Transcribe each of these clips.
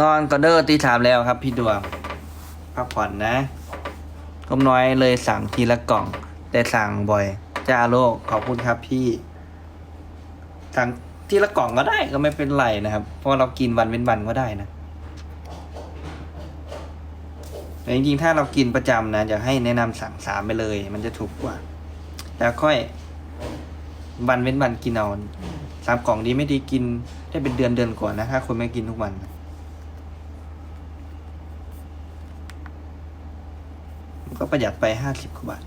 นอนก็เด้อตีสามแล้วครับ พี่ดวงพักผ่อนนะก้มน้อยเลยสั่งทีละกล่อง แต่สั่งบ่อยจ้าโลกขอบคุณครับพี่ สั่งทีละกล่องก็ได้ก็ไม่เป็นไรนะครับ เพราะเรากินวันเป็นวันก็ได้นะแต่จริงๆถ้าเรากินประจำนะอยากให้แนะนำสั่งสามไปเลย มันจะถูกกว่า แล้วค่อยวันเว้นวันกินเอาสามกล่องดีไม่ดีกินได้เป็นเดือนเดือนก่อนนะถ้าคนไม่กินทุกวันมัน ก็ประหยัดไปห้าสิบกว่าบาท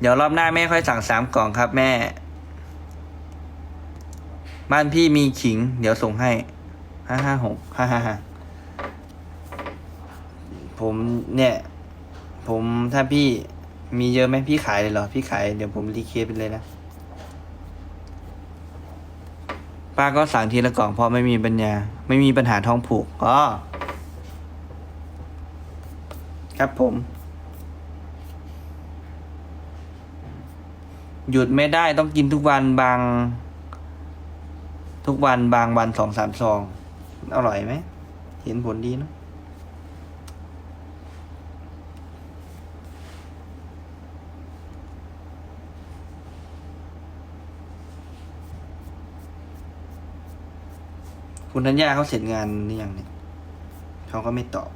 เดี๋ยวรอบหน้าแม่ค่อยสั่งสามกล่องครับแม่ บ้านพี่มีขิง เดี๋ยวส่งให้ห้าห้าหกห้าห้าห้าผมเนี่ย ผมถ้าพี่มีเยอะไหมพี่ขายเลยเหรอ พี่ขายเดี๋ยวผมรีเคสไปเลยนะ ป้าก็สั่งทีละกล่องเพราะไม่มีปัญญา ไม่มีปัญหาท้องผูกอ๋อ ครับผม หยุดไม่ได้ต้องกินทุกวันบาง ทุกวันบางวันสองสามซอง อร่อยไหม เห็นผลดีเนอะคุณธัญญาเขาเสร็จงานหรือยังเนี่ยเขาก็ไม่ตอบ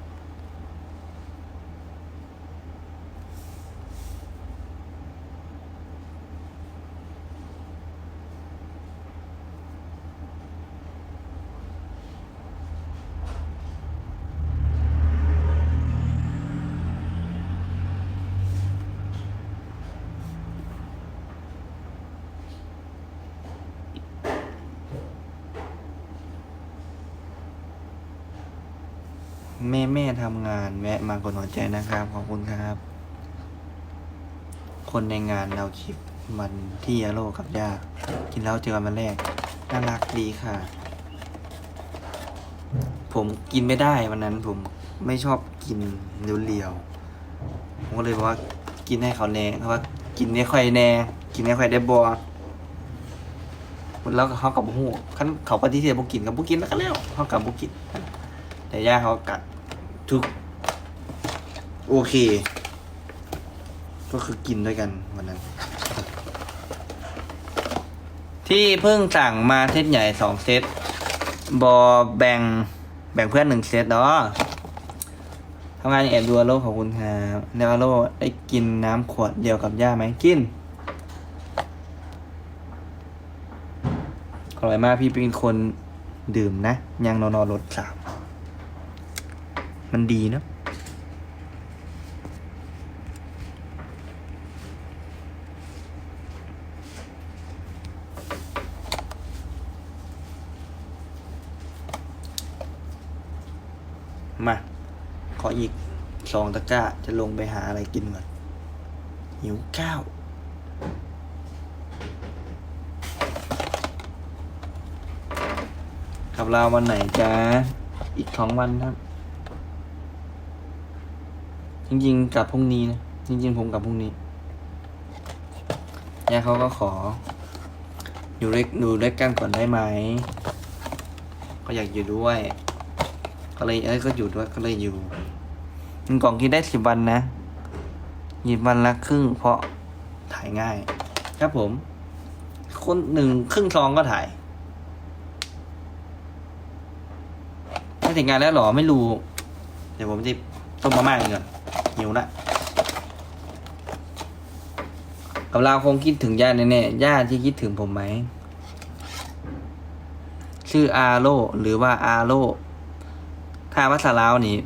แม่แม่ทำงานแวะมากดหัวใจนะครับ ขอบคุณครับ คนในงานเราคลิปมันที่ยาโลกับยากินแล้วเจอกันวันแรก น่ารักดีค่ะ ผมกินไม่ได้วันนั้นผมไม่ชอบกินเรียวๆผมก็เลยบอกว่ากินให้เขาแน่เพราะว่ากินไม่ค่อยแน่ กินไม่ค่อยได้บอแล้วเขากับหูขั้นเขาปฏิเสธบุกินกับบุกินแล้วก็แล้วเขากับบุกินแต่ย่าเขากัด ทุก โอเค ก็คือกินด้วยกันวันนั้น ที่เพิ่งสั่งมาเซตใหญ่สองเซต บอแบ่งแบ่งเพื่อนหนึ่งเซตเนาะทำงานแอบดูอโลขอบคุณครับแล้วอโลได้กินน้ำขวดเดียวกับย่าไหมกินอร่อยมากพี่เป็นคนดื่มนะ ยังนอนรถสาม มันดีเนะ มา ขออีกสองตะกร้า จะลงไปหาอะไรกินก่อน หิวข้าวกับเราวันไหนจ้าอีกสองวันครับ จริงๆกลับพรุ่งนี้นะจริง ๆ ผมกลับพรุ่งนี้ยายเขาก็ขออยู่เล็กดูเล็กกันก่อนได้ไหมก็อยากอยู่ด้วย ก็เลยเอ้ยก็อยู่ด้วยก็เลยอยู่หนึ่งกล่องกินได้สิบวันนะหยิบวันละครึ่ง เพราะถ่ายง่าย ครับผม คนหนึ่งครึ่งซองก็ถ่ายไม่ถึงงานแล้วหรอไม่รู้ เดี๋ยวผมจะต้มมาม่าก่อน หิวละกับเราคงคิดถึงย่าแน่ๆย่าที่คิดถึงผมไหม ชื่ออาโลหรือว่าอาโลถ้าภาษาลาวนี่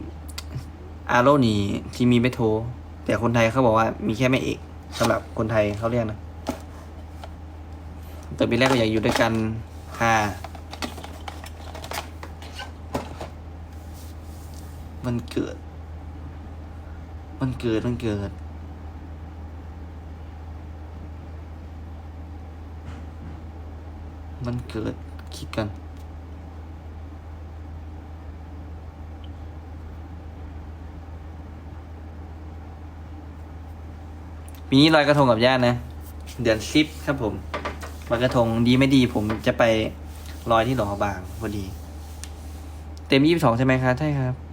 อาโลนี่ที่มีไม่โทร แต่คนไทยเขาบอกว่ามีแค่ไม่เอกสำหรับคนไทยเขาเรียกนะแต่ปีแรกก็อยากอยู่ด้วยกันค่ะมันเกิด มันเกิดมันเกิด มันเกิดคิดกันปีนี้ลอยกระทงกับญาตินะ เดือนซิปครับผมลอยกระทงดีไม่ดี ผมจะไปรอยที่หลอบางพอดี เต็มยี่สิบสองใช่ไหมครับใช่ครับ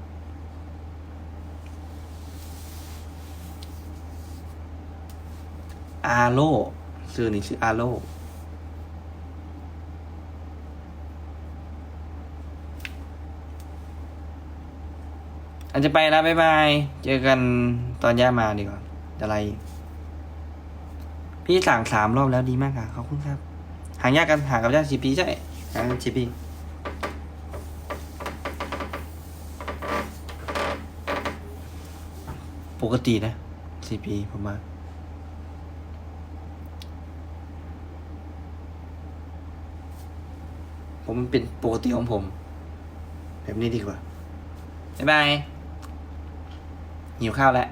อาโลชื่อนี่ชื่ออาโลอันจะไปแล้วบ๊ายบาย เจอกันตอนย่ามาดีกว่าอะไร พี่สั่งสามรอบแล้วดีมากค่ะ ขอบคุณครับ หางยากกันหากับย่าชีพีใช่หางชีพีปกตินะซีพีผมว่า ผมมันเป็นปกติของผม แบบนี้ดีกว่า บ๊ายบาย หิวข้าวแล้ว